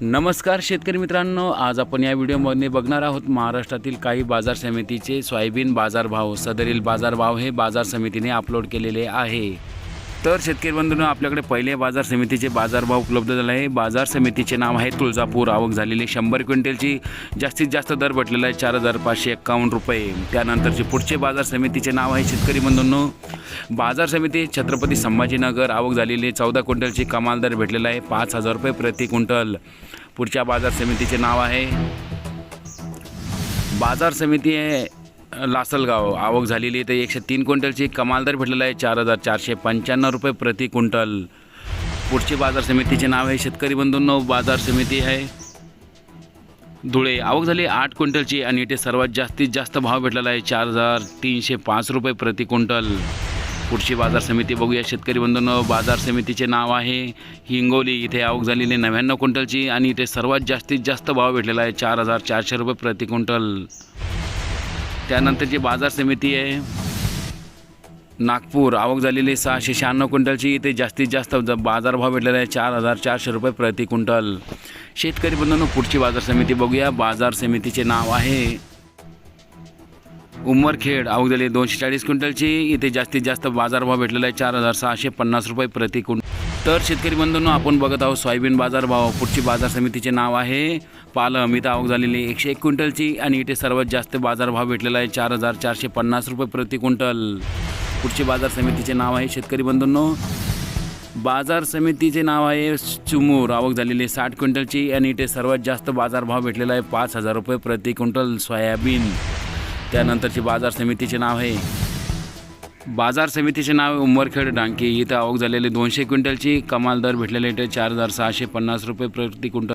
नमस्कार शेतकरी मित्रांनो आज आपण या व्हिडिओमध्ये बघणार आहोत महाराष्ट्रातील काही बाजार समितीचे सोयाबीन बाजारभाव सदरील बाजारभाव हे बाजार समितीने अपलोड केलेले आहे. तर शेतकरी बंधूंना आपल्याकडे पहिले बाजार समितीचे बाजारभाव उपलब्ध झाले आहे. बाजार समितीचे नाव आहे तुळजापूर. आवक झालेली शंभर क्विंटलची जास्तीत जास्त दर भेटलेला आहे चार हजार पाचशे एक्कावन्न रुपये. त्यानंतरचे पुढचे बाजार समितीचे नाव आहे शेतकरी बंधूंनो. बाजार समिती छत्रपती संभाजीनगर. आवक झालेली चौदा क्विंटलची कमाल दर भेटलेला आहे पाच हजार रुपये प्रति क्विंटल. पुढच्या बाजार समितीचे नाव आहे बाजार समिती आहे लासलगाव. आवक झालेली आहे. तर एकशे तीन क्विंटलची कमाल दर भेटलेला आहे. चार हजार चारशे पंच्याण्णव रुपये प्रति क्विंटल. पुढची बाजार समितीचे नाव आहे. शेतकरी बंधूंनो बाजार समिती आहे. धुळे. आवक झाली आठ क्विंटलची आणि इथे सर्वात जास्तीत जास्त भाव भेटलेला आहे. चार हजार तीनशे पाच रुपये प्रति क्विंटल. पुढची बाजार समिती बघूया. शेतकरी बंधूंनो बाजार समितीचे नाव आहे हिंगोली. इथे आवक झालेली नव्याण्णव क्विंटलची आणि इथे सर्वात जास्तीत जास्त भाव भेटलेला आहे. चार हजार चारशे रुपये प्रति क्विंटल. त्यानंतरची बाजार समिती आहे नागपूर आवक झालेली सहाशे शहाण्णव क्विंटलची. इथे जास्तीत जास्त बाजारभाव भेटलेला आहे चार हजार चारशे रुपये प्रति क्विंटल. शेतकरी बंधूंनो पुढची बाजार समिती बघूया. बाजार समितीचे नाव आहे उमरखेड आवक झाली दोनशे चाळीस क्विंटलची. इथे जास्तीत जास्त बाजारभाव भेटलेला आहे चार हजार सहाशे पन्नास रुपये प्रति क्विंटल. तर शेतकरी बंधूंनो आपण बघत आहोत सोयाबीन बाजारभाव पुढची बाजार समितीचे नाव आहे. पालम इथं आवक झालेली एकशे एक क्विंटलची आणि इथे सर्वात जास्त बाजारभाव भेटलेला आहे. चार हजार चारशे पन्नास रुपये प्रति क्विंटल. पुढची बाजार समितीचे नाव आहे शेतकरी बंधूंनो. बाजार समितीचे नाव आहे चुमूर. आवक झालेली साठ क्विंटलची आणि इथे सर्वात जास्त बाजारभाव भेटलेला आहे पाच हजार रुपये प्रति क्विंटल सोयाबीन. त्यानंतरची बाजार समितीचे नाव आहे बाजार समितीचे नाव आहे उंबरखेड डांकी. इथं आवक झालेली दोनशे क्विंटलची कमाल दर भेटलेले चार हजार सहाशे पन्नास रुपये प्रति क्विंटल.